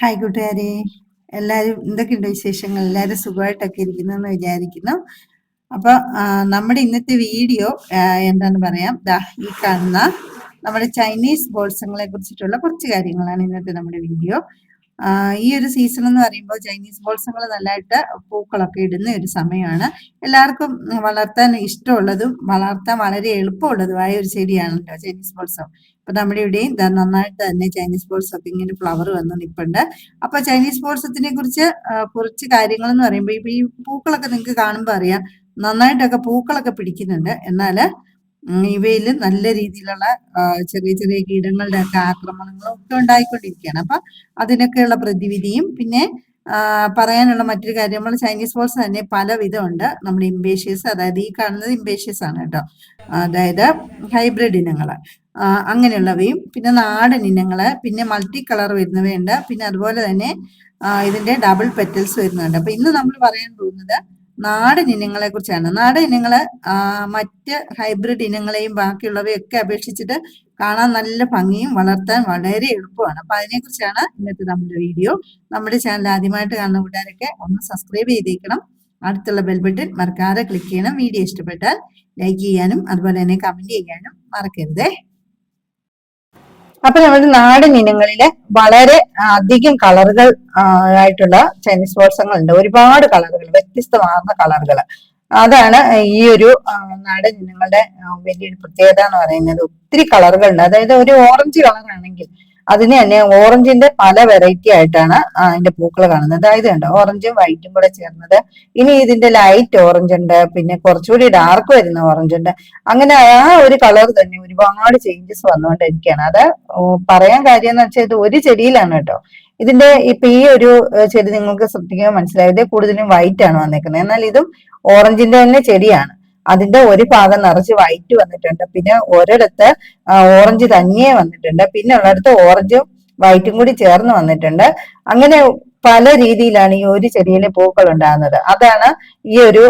Hi കൂട്ടുകാരെ. എല്ലാവരും എന്തൊക്കെയുണ്ട് വിശേഷങ്ങൾ? എല്ലാവരും സുഖമായിട്ടൊക്കെ ഇരിക്കുന്നു എന്ന് വിചാരിക്കുന്നു അപ്പോൾ നമ്മുടെ ഇന്നത്തെ വീഡിയോ എന്താന്ന് പറയാം? ദാ ഈ കാണുന്ന നമ്മുടെ ചൈനീസ് ബോൾസങ്ങളെ കുറിച്ചിട്ടുള്ള കുറച്ച് കാര്യങ്ങളാണ് ഇന്നത്തെ നമ്മുടെ വീഡിയോ. ഈ ഒരു സീസൺ എന്ന് പറയുമ്പോൾ ചൈനീസ് ബോൾസങ്ങൾ നല്ലതായിട്ട് പൂക്കളൊക്കെ ഇടുന്ന ഒരു സമയമാണ്. എല്ലാവർക്കും വളർത്താൻ ഇഷ്ടമുള്ളതും വളർത്താൻ വളരെ എളുപ്പമുള്ളതുമായ ഒരു ചെടിയാണല്ലോ ചൈനീസ് ബോൾസം. അപ്പൊ നമ്മുടെ ഇവിടെ നന്നായിട്ട് തന്നെ ചൈനീസ് ബോൾസൊക്കെ ഇങ്ങനെ ഫ്ലവർ വന്ന് നിൽപ്പുണ്ട് അപ്പൊ ചൈനീസ് ബോൾസത്തിനെ കുറിച്ച് കുറച്ച് കാര്യങ്ങൾ എന്ന് പറയുമ്പോൾ ഇപ്പൊ ഈ പൂക്കളൊക്കെ നിങ്ങൾക്ക് കാണുമ്പോൾ അറിയാം. നന്നായിട്ടൊക്കെ പൂക്കളൊക്കെ പിടിക്കുന്നുണ്ട്. എന്നാൽ ഇവയിൽ നല്ല രീതിയിലുള്ള ചെറിയ ചെറിയ കീടങ്ങളുടെ ഒക്കെ ആക്രമണങ്ങളും ഒക്കെ ഉണ്ടായിക്കൊണ്ടിരിക്കുകയാണ്. അപ്പൊ അതിനൊക്കെയുള്ള പ്രതിവിധിയും പിന്നെ പറയാനുള്ള മറ്റൊരു കാര്യം നമ്മൾ ചൈനീസ് ബോൾസ് തന്നെ പല വിധമുണ്ട് നമ്മുടെ ഇംബേഷ്യസ് അതായത് ഈ കാണുന്നത് ഇംബേഷ്യസ് ആണ് കേട്ടോ. അതായത് ഹൈബ്രിഡ് ഇനങ്ങൾ അങ്ങനെയുള്ളവയും പിന്നെ നാടൻ ഇനങ്ങൾ പിന്നെ മൾട്ടി കളർ വരുന്നവയുണ്ട് പിന്നെ അതുപോലെ തന്നെ ഇതിന്റെ ഡബിൾ പെറ്റൽസ് വരുന്നുണ്ട്. അപ്പൊ ഇന്ന് നമ്മൾ പറയാൻ പോകുന്നത് നാടൻ ഇനങ്ങളെ കുറിച്ചാണ്. നാടൻ ഇനങ്ങൾ മറ്റ് ഹൈബ്രിഡ് ഇനങ്ങളെയും ബാക്കിയുള്ളവയൊക്കെ അപേക്ഷിച്ചിട്ട് കാണാൻ നല്ല ഭംഗിയും വളർത്താൻ വളരെ എളുപ്പമാണ്. അപ്പൊ അതിനെക്കുറിച്ചാണ് ഇന്നത്തെ നമ്മുടെ വീഡിയോ. നമ്മുടെ ചാനൽ ആദ്യമായിട്ട് കാണുന്ന കൂട്ടുകാരൊക്കെ ഒന്ന് സബ്സ്ക്രൈബ് ചെയ്തേക്കണം. അടുത്തുള്ള ബെൽ ബട്ടൺ മറക്കാതെ ക്ലിക്ക് ചെയ്യണം. വീഡിയോ ഇഷ്ടപ്പെട്ടാൽ ലൈക്ക് ചെയ്യാനും അതുപോലെ തന്നെ കമന്റ് ചെയ്യാനും മറക്കരുതേ. അപ്പൊ നമ്മുടെ നാടൻ ഇനങ്ങളിൽ വളരെ അധികം കളറുകൾ ആയിട്ടുള്ള ചൈനീസ് ഉണ്ട് ഒരുപാട് കളറുകൾ വ്യത്യസ്തമാർന്ന കളറുകൾ. അതാണ് ഈ ഒരു നാടൻ ഇനങ്ങളുടെ വലിയൊരു പ്രത്യേകത എന്ന് പറയുന്നത്. ഒത്തിരി കളറുകൾ ഉണ്ട് അതായത് ഒരു ഓറഞ്ച് കളറാണെങ്കിൽ അതിന് തന്നെ ഓറഞ്ചിന്റെ പല വെറൈറ്റി ആയിട്ടാണ് അതിന്റെ പൂക്കൾ കാണുന്നത്. അതായത് കണ്ടോ ഓറഞ്ചും വൈറ്റും കൂടെ ചേർന്നത്. ഇനി ഇതിന്റെ ലൈറ്റ് ഓറഞ്ച് ഉണ്ട് പിന്നെ കുറച്ചുകൂടി ഡാർക്ക് വരുന്ന ഓറഞ്ച് ഉണ്ട്. അങ്ങനെ ആ ഒരു കളർ തന്നെ ഒരുപാട് ചേഞ്ചസ് വന്നുകൊണ്ടിരിക്കുകയാണ്. അത് പറയാൻ കാര്യം എന്ന് വെച്ചാൽ ഇത് ഒരു ചെടിയിലാണ് കേട്ടോ. ഇതിന്റെ ഇപ്പൊ ഈ ഒരു ചെടി നിങ്ങൾക്ക് ശ്രദ്ധിക്കുമ്പോൾ മനസ്സിലായത് കൂടുതലും വൈറ്റ് ആണ് വന്നേക്കുന്നത്. എന്നാൽ ഇതും ഓറഞ്ചിന്റെ തന്നെ ചെടിയാണ്. അതിന്റെ ഒരു ഭാഗം നിറച്ച് വൈറ്റ് വന്നിട്ടുണ്ട്. പിന്നെ ഒരിടത്ത് ഓറഞ്ച് തനിയെ വന്നിട്ടുണ്ട്. പിന്നെ ഉള്ളിടത്ത് ഓറഞ്ചും വൈറ്റും കൂടി ചേർന്ന് വന്നിട്ടുണ്ട്. അങ്ങനെ പല രീതിയിലാണ് ഈ ഒരു ചെടിയിലെ പൂക്കൾ ഉണ്ടാകുന്നത്. അതാണ് ഈ ഒരു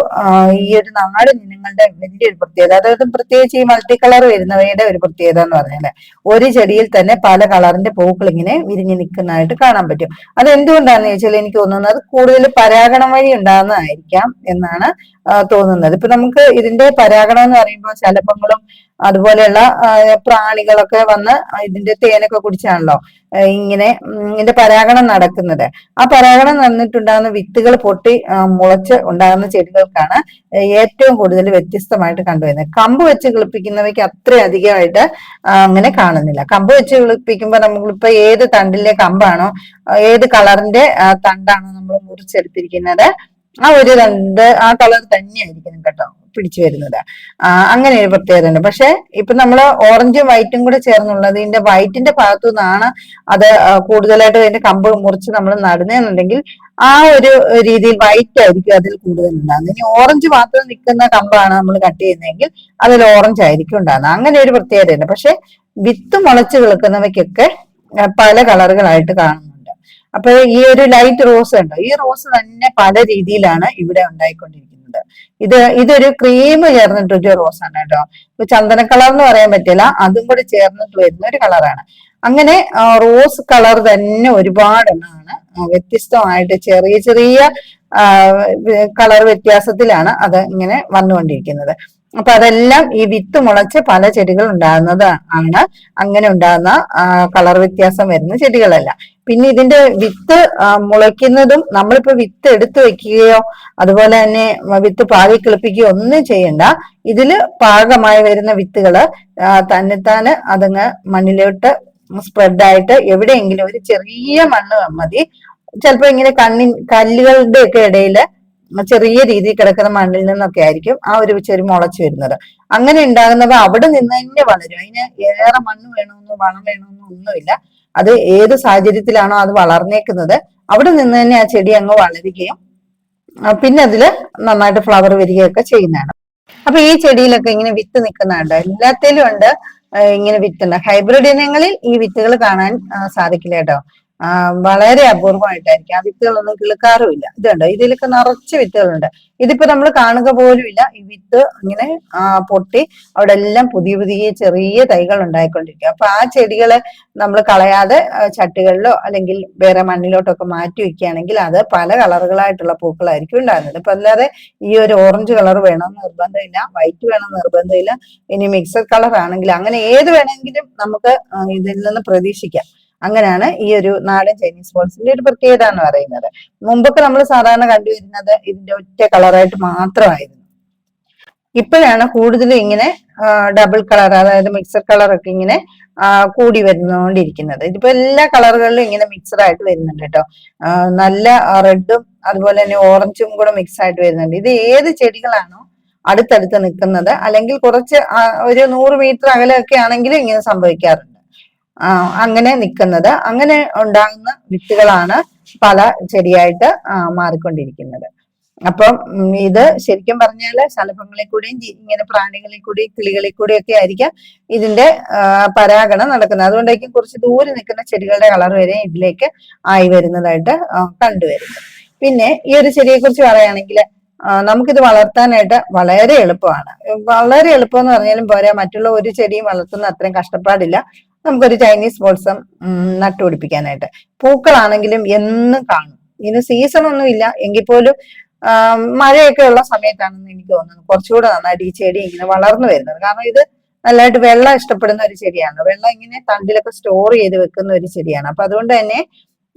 ഈ ഒരു നാട് ഇനങ്ങളുടെ വലിയൊരു പ്രത്യേകത. അതായത് പ്രത്യേകിച്ച് ഈ മൾട്ടി കളർ വരുന്നവയുടെ ഒരു പ്രത്യേകത എന്ന് പറഞ്ഞാൽ ഒരു ചെടിയിൽ തന്നെ പല കളറിന്റെ പൂക്കൾ ഇങ്ങനെ വിരിഞ്ഞു നിൽക്കുന്നതായിട്ട് കാണാൻ പറ്റും. അത് എന്തുകൊണ്ടാണെന്ന് ചോദിച്ചാൽ എനിക്ക് തോന്നുന്നത് കൂടുതൽ പരാഗണം വഴി ഉണ്ടാകുന്നതായിരിക്കാം എന്നാണ് തോന്നുന്നത്. ഇപ്പൊ നമുക്ക് ഇതിന്റെ പരാഗണം എന്ന് പറയുമ്പോൾ ശലഭങ്ങളും അതുപോലെയുള്ള പ്രാണികളൊക്കെ വന്ന് ഇതിന്റെ തേനൊക്കെ കുടിച്ചാണല്ലോ. ഇങ്ങനെ ഇതിന്റെ പരാഗണം നടക്കുന്നത്. ആ പരാഗണം നടന്നിട്ടുണ്ടാകുന്ന വിത്തുകൾ പൊട്ടി മുളച്ച് ഉണ്ടാകുന്ന ചെടികൾക്കാണ് ഏറ്റവും കൂടുതൽ വ്യത്യസ്തമായിട്ട് കണ്ടുവരുന്നത്. കമ്പ് വെച്ച് കിളിപ്പിക്കുന്നവയ്ക്ക് അത്ര അധികമായിട്ട് അങ്ങനെ കാണുന്നില്ല. കമ്പ് വെച്ച് കിളിപ്പിക്കുമ്പോൾ നമ്മളിപ്പോ ഏത് തണ്ടിലെ കമ്പാണോ ഏത് കളറിന്റെ തണ്ടാണോ നമ്മൾ മുറിച്ചെടുത്തിരിക്കുന്നത് ആ ഒരു തണ്ട് ആ കളർ തന്നെയായിരിക്കണം കേട്ടോ. പിടിച്ചു വരുന്നത്. അങ്ങനെ ഒരു പ്രത്യേകത ഉണ്ട് പക്ഷെ ഇപ്പൊ നമ്മൾ ഓറഞ്ചും വൈറ്റും കൂടെ ചേർന്നുള്ളത് ഇതിന്റെ വൈറ്റിന്റെ ഭാഗത്തു നിന്നാണ് അത് കൂടുതലായിട്ട് അതിന്റെ കമ്പ് മുറിച്ച് നമ്മൾ നടുന്നതെന്നുണ്ടെങ്കിൽ ആ ഒരു രീതിയിൽ വൈറ്റ് ആയിരിക്കും അതിൽ കൂടുതൽ ഉണ്ടാകുന്നത് ഇനി ഓറഞ്ച് മാത്രം നിൽക്കുന്ന കമ്പാണ് നമ്മൾ കട്ട് ചെയ്യുന്നതെങ്കിൽ അതിൽ ഓറഞ്ച് ആയിരിക്കും ഉണ്ടാകുന്നത് അങ്ങനെ ഒരു പ്രത്യേകത ഉണ്ട് പക്ഷെ വിത്ത് മുളച്ച് വിളക്കുന്നവയ്ക്കൊക്കെ പല കളറുകളായിട്ട് കാണുന്നുണ്ട്. അപ്പൊ ഈ ഒരു ലൈറ്റ് റോസ് ഉണ്ടോ ഈ റോസ് തന്നെ പല രീതിയിലാണ് ഇവിടെ ഉണ്ടായിക്കൊണ്ടിരിക്കുന്നത്. ഇത് ഇതൊരു ക്രീം ചേർന്നിട്ടൊരു ആണ് കേട്ടോ. ഇപ്പൊ ചന്ദന കളർ എന്ന് പറയാൻ പറ്റില്ല അതും കൂടി ചേർന്നിട്ട് വരുന്ന ഒരു കളറാണ് അങ്ങനെ റോസ് കളർ തന്നെ ഒരുപാട് എണ്ണമാണ് വ്യത്യസ്തമായിട്ട് ചെറിയ ചെറിയ കളർ വ്യത്യാസത്തിലാണ് അത് ഇങ്ങനെ വന്നുകൊണ്ടിരിക്കുന്നത്. അപ്പൊ അതെല്ലാം ഈ വിത്ത് മുളച്ച് പല ചെടികൾ ഉണ്ടാകുന്നത് ആണ്. അങ്ങനെ ഉണ്ടാകുന്ന കളർ വ്യത്യാസം വരുന്ന ചെടികളല്ല. പിന്നെ ഇതിന്റെ വിത്ത് മുളയ്ക്കുന്നതും നമ്മളിപ്പോ വിത്ത് എടുത്തു വെക്കുകയോ അതുപോലെ തന്നെ വിത്ത് പാകി കിളിപ്പിക്കുകയോ ഒന്നും ചെയ്യണ്ട. ഇതിൽ പാകമായി വരുന്ന വിത്തുകൾ തന്നെത്താന് അതങ്ങ് മണ്ണിലോട്ട് സ്പ്രെഡായിട്ട് എവിടെയെങ്കിലും ഒരു ചെറിയ മണ്ണ് മതി. ചിലപ്പോ ഇങ്ങനെ കണ്ണി കല്ലുകളുടെ ഒക്കെ ഇടയിൽ ചെറിയ രീതിയിൽ കിടക്കുന്ന മണ്ണിൽ നിന്നൊക്കെ ആയിരിക്കും ആ ഒരു ചെറിയ മുളച്ചു വരുന്നത്. അങ്ങനെ ഉണ്ടാകുന്നവ അവിടെ നിന്ന് തന്നെ വളരും. അതിന് ഏറെ മണ്ണ് വേണമെന്നോ വളം വേണമെന്നോ ഒന്നുമില്ല. അത് ഏത് സാഹചര്യത്തിലാണോ അത് വളർന്നേക്കുന്നത് അവിടെ നിന്ന് തന്നെ ആ ചെടി അങ്ങ് വളരുകയും പിന്നെ അതിൽ നന്നായിട്ട് ഫ്ലവർ വരികയൊക്കെ ചെയ്യുന്നതാണ്. അപ്പൊ ഈ ചെടിയിലൊക്കെ ഇങ്ങനെ വിത്ത് നിൽക്കുന്നുണ്ട്? എല്ലാത്തിലും ഉണ്ട് ഇങ്ങനെ വിത്തുണ്ട്. ഹൈബ്രിഡ് ഇനങ്ങളിൽ ഈ വിത്തുകൾ കാണാൻ സാധിക്കില്ല കേട്ടോ. വളരെ അപൂർവമായിട്ടായിരിക്കും. ആ വിത്തുകളൊന്നും കിളുക്കാറുമില്ല. ഇതുണ്ട് ഇതിലൊക്കെ നിറച്ച് വിത്തുകളുണ്ട്. ഇതിപ്പോ നമ്മൾ കാണുക പോലുമില്ല. ഈ വിത്ത് ഇങ്ങനെ പൊട്ടി അവിടെ എല്ലാം പുതിയ പുതിയ ചെറിയ തൈകൾ ഉണ്ടായിക്കൊണ്ടിരിക്കും. അപ്പൊ ആ ചെടികളെ നമ്മൾ കളയാതെ ചട്ടികളിലോ അല്ലെങ്കിൽ വേറെ മണ്ണിലോട്ടൊക്കെ മാറ്റി വെക്കുകയാണെങ്കിൽ അത് പല കളറുകളായിട്ടുള്ള പൂക്കളായിരിക്കും ഉണ്ടാകുന്നത്. ഇപ്പൊ അല്ലാതെ ഈ ഒരു ഓറഞ്ച് കളർ വേണമെന്ന് നിർബന്ധമില്ല. വൈറ്റ് വേണമെന്ന് നിർബന്ധമില്ല. ഇനി മിക്സഡ് കളർ ആണെങ്കിൽ അങ്ങനെ ഏത് വേണമെങ്കിലും നമുക്ക് ഇതിൽ നിന്ന് പ്രതീക്ഷിക്കാം. അങ്ങനെയാണ് ഈ ഒരു നാടൻ ചൈനീസ് ബോൾസിന്റെ ഒരു പ്രത്യേകത എന്ന് പറയുന്നത്. മുമ്പൊക്കെ നമ്മൾ സാധാരണ കണ്ടുവരുന്നത് ഇതിന്റെ ഒറ്റ കളറായിട്ട് മാത്രമായിരുന്നു. ഇപ്പോഴാണ് കൂടുതലും ഇങ്ങനെ ഡബിൾ കളർ അതായത് മിക്സർ കളർ ഒക്കെ ഇങ്ങനെ കൂടി വരുന്നോണ്ടിരിക്കുന്നത്. ഇതിപ്പോ എല്ലാ കളറുകളിലും ഇങ്ങനെ മിക്സർ ആയിട്ട് വരുന്നുണ്ട് കേട്ടോ നല്ല റെഡും അതുപോലെ തന്നെ ഓറഞ്ചും കൂടെ മിക്സ് ആയിട്ട് വരുന്നുണ്ട്. ഇത് ഏത് ചെടികളാണോ അടുത്തടുത്ത് നിൽക്കുന്നത് അല്ലെങ്കിൽ കുറച്ച് ഒരു നൂറ് മീറ്റർ അകലെയൊക്കെ ആണെങ്കിലും ഇങ്ങനെ സംഭവിക്കാറുണ്ട്. അങ്ങനെ നിൽക്കുന്നത്. അങ്ങനെ ഉണ്ടാകുന്ന വിത്തുകളാണ് പല ചെടിയായിട്ട് മാറിക്കൊണ്ടിരിക്കുന്നത്. അപ്പം ഇത് ശരിക്കും പറഞ്ഞാൽ സലഭങ്ങളെ കൂടെയും ഇങ്ങനെ പ്രാണികളിൽ കൂടെയും കിളികളെ കൂടെയും ഒക്കെ ആയിരിക്കാം ഇതിന്റെ പരാഗണം നടക്കുന്നത്. അതുകൊണ്ടായിരിക്കും കുറച്ച് ദൂരെ നിൽക്കുന്ന ചെടികളുടെ കളർ വരെ ഇതിലേക്ക് ആയി വരുന്നതായിട്ട് കണ്ടുവരുന്നത്. പിന്നെ ഈ ഒരു ചെടിയെ കുറിച്ച് പറയുകയാണെങ്കിൽ നമുക്കിത് വളർത്താനായിട്ട് വളരെ എളുപ്പമാണ്. വളരെ എളുപ്പം എന്ന് പറഞ്ഞാലും പോരാ മറ്റുള്ള ഒരു ചെടിയും വളർത്തുന്ന അത്രയും കഷ്ടപ്പാടില്ല. നമുക്കൊരു ചൈനീസ് ബോൾസം നട്ടുപിടിപ്പിക്കാനായിട്ട്. പൂക്കളാണെങ്കിലും എന്നും കാണും. ഇതിന് സീസൺ ഒന്നും ഇല്ല. എങ്കിൽ പോലും മഴയൊക്കെ ഉള്ള സമയത്താണെന്ന് എനിക്ക് തോന്നുന്നത് കുറച്ചുകൂടെ നന്നായിട്ട് ഈ ചെടി ഇങ്ങനെ വളർന്നു വരുന്നത്. കാരണം ഇത് നല്ലതായിട്ട് വെള്ളം ഇഷ്ടപ്പെടുന്ന ഒരു ചെടിയാണ്. വെള്ളം ഇങ്ങനെ തണ്ടിലൊക്കെ സ്റ്റോർ ചെയ്ത് വെക്കുന്ന ഒരു ചെടിയാണ്. അപ്പൊ അതുകൊണ്ട് തന്നെ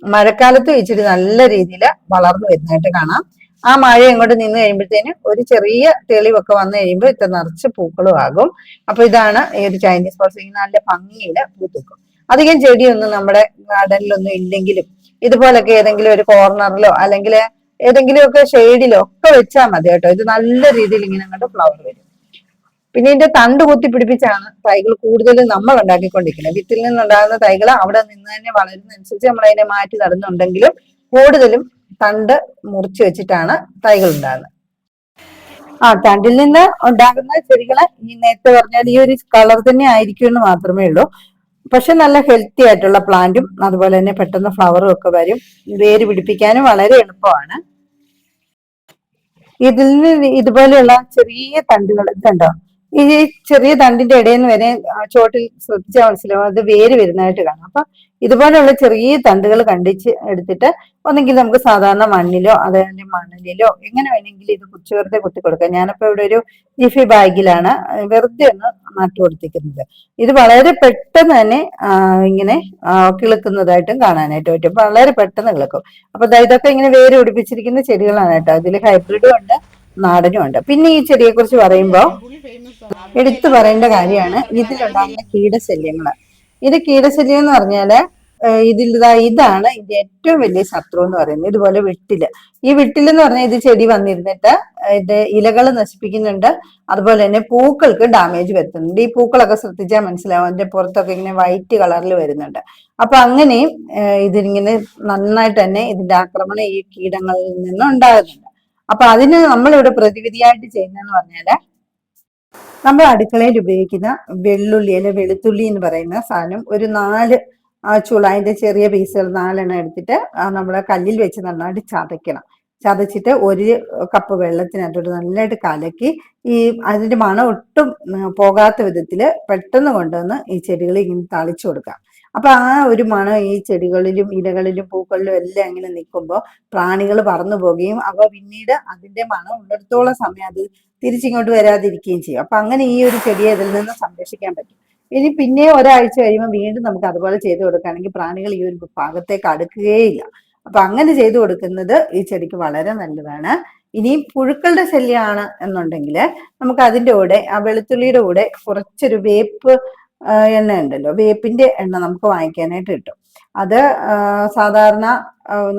മഴക്കാലത്ത് ചെടി നല്ല രീതിയിൽ വളർന്നു വരുന്നതായിട്ട് കാണാം. ആ മഴ ഇങ്ങോട്ട് നിന്ന് കഴിയുമ്പോഴത്തേന് ഒരു ചെറിയ തെളിവൊക്കെ വന്നു കഴിയുമ്പോൾ ഇത്ര നിറച്ച് പൂക്കളും ആകും. അപ്പൊ ഇതാണ് ഈ ഒരു ചൈനീസ് ഇങ്ങനെ നല്ല ഭംഗിയുടെ പൂത്തുക്കും. അധികം ചെടിയൊന്നും നമ്മുടെ ഗാർഡനിലൊന്നും ഇല്ലെങ്കിലും ഇതുപോലൊക്കെ ഏതെങ്കിലും ഒരു കോർണറിലോ അല്ലെങ്കിൽ ഏതെങ്കിലും ഒക്കെ ഷെയ്ഡിലോ ഒക്കെ വെച്ചാൽ മതി കേട്ടോ. ഇത് നല്ല രീതിയിൽ ഇങ്ങനെ അങ്ങോട്ട് ഫ്ലവർ വരും. പിന്നെ ഇതിന്റെ തണ്ട് കുത്തി പിടിപ്പിച്ചാണ് തൈകൾ കൂടുതലും നമ്മൾ ഉണ്ടാക്കിക്കൊണ്ടിരിക്കുന്നത്. വിത്തിൽ നിന്നുണ്ടാകുന്ന തൈകൾ അവിടെ നിന്ന് തന്നെ വളരുന്നതനുസരിച്ച് നമ്മൾ അതിനെ മാറ്റി നടന്നുണ്ടെങ്കിലും കൂടുതലും തണ്ട് മുറിച്ച് വെച്ചിട്ടാണ് തൈകൾ ഉണ്ടാകുന്നത്. ആ തണ്ടിൽ നിന്ന് ഉണ്ടാകുന്ന ചെടികളെ ഈ നേരത്തെ പറഞ്ഞാൽ ഈ ഒരു കളർ തന്നെ ആയിരിക്കും എന്ന് മാത്രമേ ഉള്ളൂ. പക്ഷെ നല്ല ഹെൽത്തി ആയിട്ടുള്ള പ്ലാന്റും അതുപോലെ തന്നെ പെട്ടെന്ന് ഫ്ലവറും ഒക്കെ വരും. വേര് പിടിപ്പിക്കാനും വളരെ എളുപ്പമാണ്. ഇതിൽ നിന്ന് ഇതുപോലെയുള്ള ചെറിയ തണ്ടുകൾ ഇതുണ്ടോ? ഈ ചെറിയ തണ്ടിന്റെ ഇടയിൽ നിന്ന് വരെ ചോട്ടിൽ ശ്രദ്ധിച്ചാൽ മനസ്സിലാവും. അത് വേര് വരുന്നതായിട്ട് കാണാം. അപ്പൊ ഇതുപോലെയുള്ള ചെറിയ തണ്ടുകൾ കണ്ടിച്ച് എടുത്തിട്ട് ഒന്നെങ്കിൽ നമുക്ക് സാധാരണ മണ്ണിലോ അതല്ലെങ്കിൽ മണലിലോ എങ്ങനെ വേണമെങ്കിലും ഇത് കുച്ചു വെറുതെ കുത്തി കൊടുക്കാം. ഞാനിപ്പോ ഇവിടെ ഒരു ജിഫി ബാഗിലാണ് വെറുതെ ഒന്ന് നട്ടു കൊടുത്തിരിക്കുന്നത്. ഇത് വളരെ പെട്ടെന്ന് തന്നെ ഇങ്ങനെ കിളുക്കുന്നതായിട്ടും കാണാനായിട്ട് പറ്റും. വളരെ പെട്ടെന്ന് കിളുക്കും. അപ്പൊ ഇതൊക്കെ ഇങ്ങനെ വേര് പിടിപ്പിച്ചിരിക്കുന്ന ചെടികളാണ് കേട്ടോ. ഇതിൽ ഹൈബ്രിഡും ഉണ്ട്. നാടനും ഉണ്ട് പിന്നെ ഈ ചെടിയെ കുറിച്ച് പറയുമ്പോൾ എടുത്തു പറയേണ്ട കാര്യമാണ്. ഇതിലുണ്ടാകുന്ന കീടശല്യങ്ങൾ ഇത് കീടശല്യം എന്ന് പറഞ്ഞാൽ ഇതിൽ ഇതാണ് ഇതിന്റെ ഏറ്റവും വലിയ ശത്രു എന്ന് പറയുന്നത്. ഇതുപോലെ വിട്ടിൽ. ഈ വിട്ടിൽ എന്ന് പറഞ്ഞാൽ ഇത് ചെടി വന്നിരുന്നിട്ട് ഇത് ഇലകൾ നശിപ്പിക്കുന്നുണ്ട്. അതുപോലെ തന്നെ പൂക്കൾക്ക് ഡാമേജ് വരുത്തുന്നുണ്ട്. ഈ പൂക്കളൊക്കെ ശ്രദ്ധിച്ചാൽ മനസ്സിലാവും. അതിന്റെ പുറത്തൊക്കെ ഇങ്ങനെ വൈറ്റ് കളറിൽ വരുന്നുണ്ട്. അപ്പൊ അങ്ങനെയും ഇതിങ്ങനെ നന്നായിട്ട് തന്നെ ഇതിന്റെ ആക്രമണം ഈ കീടങ്ങളിൽ നിന്നും ഉണ്ടാകുന്നുണ്ട് അപ്പൊ അതിന് നമ്മളിവിടെ പ്രതിവിധിയായിട്ട് ചെയ്യുന്നതെന്ന് പറഞ്ഞാൽ നമ്മൾ അടുക്കളയിൽ ഉപയോഗിക്കുന്ന വെള്ളുള്ളി അല്ലെ വെളുത്തുള്ളി എന്ന് പറയുന്ന സാധനം ഒരു നാല് ആ ചുള അതിന്റെ ചെറിയ പീസുകൾ നാലെണ്ണം എടുത്തിട്ട് നമ്മൾ കല്ലിൽ വെച്ച് നന്നായിട്ട് ചതയ്ക്കണം. ചതച്ചിട്ട് ഒരു കപ്പ് വെള്ളത്തിനകത്തോട്ട് നല്ലതായിട്ട് കലക്കി ഈ അതിന്റെ മണം ഒട്ടും പോകാത്ത വിധത്തിൽ പെട്ടെന്ന് കൊണ്ടുവന്ന് ഈ ചെടികൾ ഇങ്ങനെ തളിച്ചു കൊടുക്കാം. അപ്പൊ ആ ഒരു മണം ഈ ചെടികളിലും ഇലകളിലും പൂക്കളിലും എല്ലാം ഇങ്ങനെ നിൽക്കുമ്പോൾ പ്രാണികൾ പറന്നു പോകുകയും അവ പിന്നീട് അതിന്റെ മണം ഉള്ളിടത്തോളം സമയം അത് തിരിച്ചിങ്ങോട്ട് വരാതിരിക്കുകയും ചെയ്യും. അപ്പൊ അങ്ങനെ ഈ ഒരു ചെടിയെ ഇതിൽ നിന്ന് സംരക്ഷിക്കാൻ പറ്റും. ഇനി പിന്നെ ഒരാഴ്ച കഴിയുമ്പോൾ വീണ്ടും നമുക്ക് അതുപോലെ ചെയ്തു കൊടുക്കുകയാണെങ്കിൽ പ്രാണികൾ ഈ ഒരു ഭാഗത്തേക്ക് അടുക്കുകയില്ല അപ്പൊ അങ്ങനെ ചെയ്തു കൊടുക്കുന്നത് ഈ ചെടിക്ക് വളരെ നല്ലതാണ്. ഇനി പുഴുക്കളുടെ ശല്യമാണ് എന്നുണ്ടെങ്കിൽ നമുക്ക് അതിന്റെ കൂടെ ആ വെളുത്തുള്ളിയുടെ കൂടെ കുറച്ചൊരു വേപ്പ് എണ്ണ ഉണ്ടല്ലോ വേപ്പിന്റെ എണ്ണ നമുക്ക് വാങ്ങിക്കാനായിട്ട് കിട്ടും. അത് സാധാരണ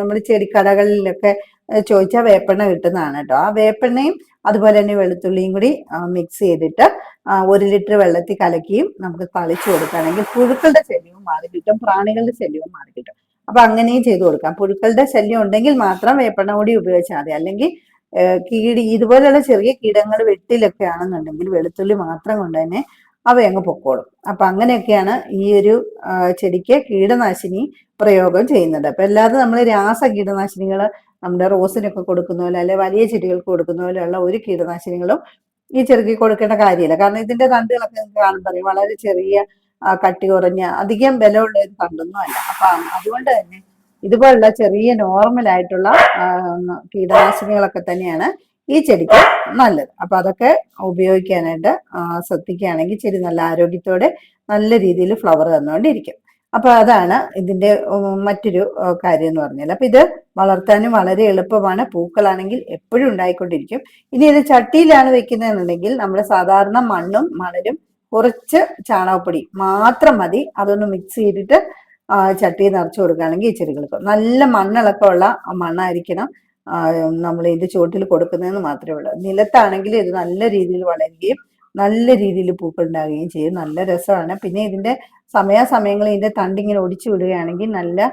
നമ്മൾ ചെടിക്കടകളിലൊക്കെ ചോദിച്ചാൽ വേപ്പെണ്ണ കിട്ടുന്നതാണ് കേട്ടോ. ആ വേപ്പെണ്ണയും അതുപോലെ തന്നെ വെളുത്തുള്ളിയും കൂടി മിക്സ് ചെയ്തിട്ട് ഒരു ലിറ്റർ വെള്ളത്തിൽ കലക്കിയും നമുക്ക് തളിച്ചു കൊടുക്കുകയാണെങ്കിൽ പുഴുക്കളുടെ ശല്യവും മാറി കിട്ടും പ്രാണികളുടെ ശല്യവും മാറി കിട്ടും. അപ്പൊ അങ്ങനെയും ചെയ്തു കൊടുക്കാം. പുഴുക്കളുടെ ശല്യം ഉണ്ടെങ്കിൽ മാത്രം വേപ്പെണ്ണ കൂടി ഉപയോഗിച്ചാൽ മതി. അല്ലെങ്കിൽ കീടി ഇതുപോലെയുള്ള ചെറിയ കീടങ്ങൾ വെട്ടിലൊക്കെ ആണെന്നുണ്ടെങ്കിൽ വെളുത്തുള്ളി മാത്രം കൊണ്ട് തന്നെ അവയങ്ങ് പൊക്കോളും. അപ്പൊ അങ്ങനെയൊക്കെയാണ് ഈ ഒരു ചെടിക്ക് കീടനാശിനി പ്രയോഗം ചെയ്യുന്നത്. അപ്പൊ അല്ലാതെ നമ്മൾ രാസ കീടനാശിനികൾ നമ്മുടെ റോസിനൊക്കെ കൊടുക്കുന്ന പോലെ അല്ലെ വലിയ ചെടികൾക്ക് കൊടുക്കുന്ന പോലെയുള്ള ഒരു കീടനാശിനികളും ഈ ചെറുക്കി കൊടുക്കേണ്ട കാര്യമില്ല. കാരണം ഇതിന്റെ തണ്ടുകളൊക്കെ നിങ്ങൾക്ക് കാണാൻ പറയും വളരെ ചെറിയ കട്ടി കുറഞ്ഞ അധികം ബലമുള്ള ഒരു തണ്ടൊന്നും അല്ല. അപ്പൊ അതുകൊണ്ട് തന്നെ ഇതുപോലുള്ള ചെറിയ നോർമൽ ആയിട്ടുള്ള കീടനാശിനികളൊക്കെ തന്നെയാണ് ഈ ചെടിക്ക് നല്ലത്. അപ്പൊ അതൊക്കെ ഉപയോഗിക്കാനായിട്ട് ശ്രദ്ധിക്കുകയാണെങ്കിൽ ചെടി നല്ല ആരോഗ്യത്തോടെ നല്ല രീതിയിൽ ഫ്ലവർ തന്നുകൊണ്ടിരിക്കും. അപ്പൊ അതാണ് ഇതിന്റെ മറ്റൊരു കാര്യം എന്ന് പറഞ്ഞാൽ. അപ്പൊ ഇത് വളർത്താനും വളരെ എളുപ്പമാണ്. പൂക്കളാണെങ്കിൽ എപ്പോഴും ഉണ്ടായിക്കൊണ്ടിരിക്കും. ഇനി ഇത് ചട്ടിയിലാണ് വെക്കുന്നതെന്നുണ്ടെങ്കിൽ നമ്മുടെ സാധാരണ മണ്ണും മണലും കുറച്ച് ചാണകപ്പൊടി മാത്രം മതി. അതൊന്ന് മിക്സ് ചെയ്തിട്ട് ചട്ടി നിറച്ചു കൊടുക്കുകയാണെങ്കിൽ ഈ ചെടികൾക്ക് നല്ല മണ്ണിളക്കമുള്ള മണ്ണായിരിക്കണം. നമ്മൾ ഇത് ചുവട്ടിൽ കൊടുക്കുന്നതെന്ന് മാത്രമേ ഉള്ളൂ. നിലത്താണെങ്കിൽ ഇത് നല്ല രീതിയിൽ വളരുകയും നല്ല രീതിയിൽ പൂക്കൾ ഉണ്ടാകുകയും ചെയ്യും. നല്ല രസമാണ്. പിന്നെ ഇതിന്റെ സമയാസമയങ്ങളിൽ ഇതിന്റെ തണ്ടിങ്ങനെ ഒടിച്ചു വിടുകയാണെങ്കിൽ നല്ല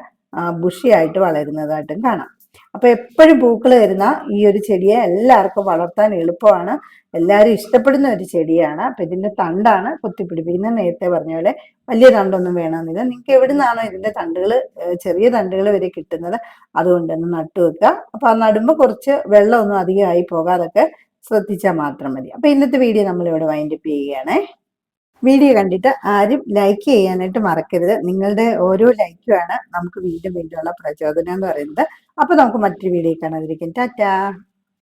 ബുഷിയായിട്ട് വളരുന്നതായിട്ടും കാണാം. അപ്പൊ എപ്പോഴും പൂക്കൾ വരുന്ന ഈ ഒരു ചെടിയെ എല്ലാവർക്കും വളർത്താൻ എളുപ്പമാണ്. എല്ലാവരും ഇഷ്ടപ്പെടുന്ന ഒരു ചെടിയാണ്. അപ്പൊ ഇതിന്റെ തണ്ടാണ് കുത്തിപ്പിടിപ്പിക്കുന്നത്. നേരത്തെ പറഞ്ഞ പോലെ വലിയ തണ്ടൊന്നും വേണമെന്നില്ല. നിങ്ങൾക്ക് എവിടെ നിന്നാണോ ഇതിന്റെ തണ്ടുകൾ ചെറിയ തണ്ടുകൾ വരെ കിട്ടുന്നത് അതുകൊണ്ട് തന്നെ നട്ടു വെക്കുക. അപ്പൊ ആ നടുമ്പോൾ കുറച്ച് വെള്ളമൊന്നും അധികമായി പോകാതൊക്കെ ശ്രദ്ധിച്ചാൽ മാത്രം മതി. അപ്പൊ ഇന്നത്തെ വീഡിയോ നമ്മൾ ഇവിടെ വൈൻഡപ്പ് ചെയ്യുകയാണേ. വീഡിയോ കണ്ടിട്ട് ആരും ലൈക്ക് ചെയ്യാനായിട്ട് മറക്കരുത്. നിങ്ങളുടെ ഓരോ ലൈക്കുമാണ് നമുക്ക് വീണ്ടും വീണ്ടും ഉള്ള പ്രചോദനം എന്ന് പറയുന്നത്. അപ്പൊ നമുക്ക് മറ്റൊരു വീഡിയോ കാണാതിരിക്കും ടാറ്റാ.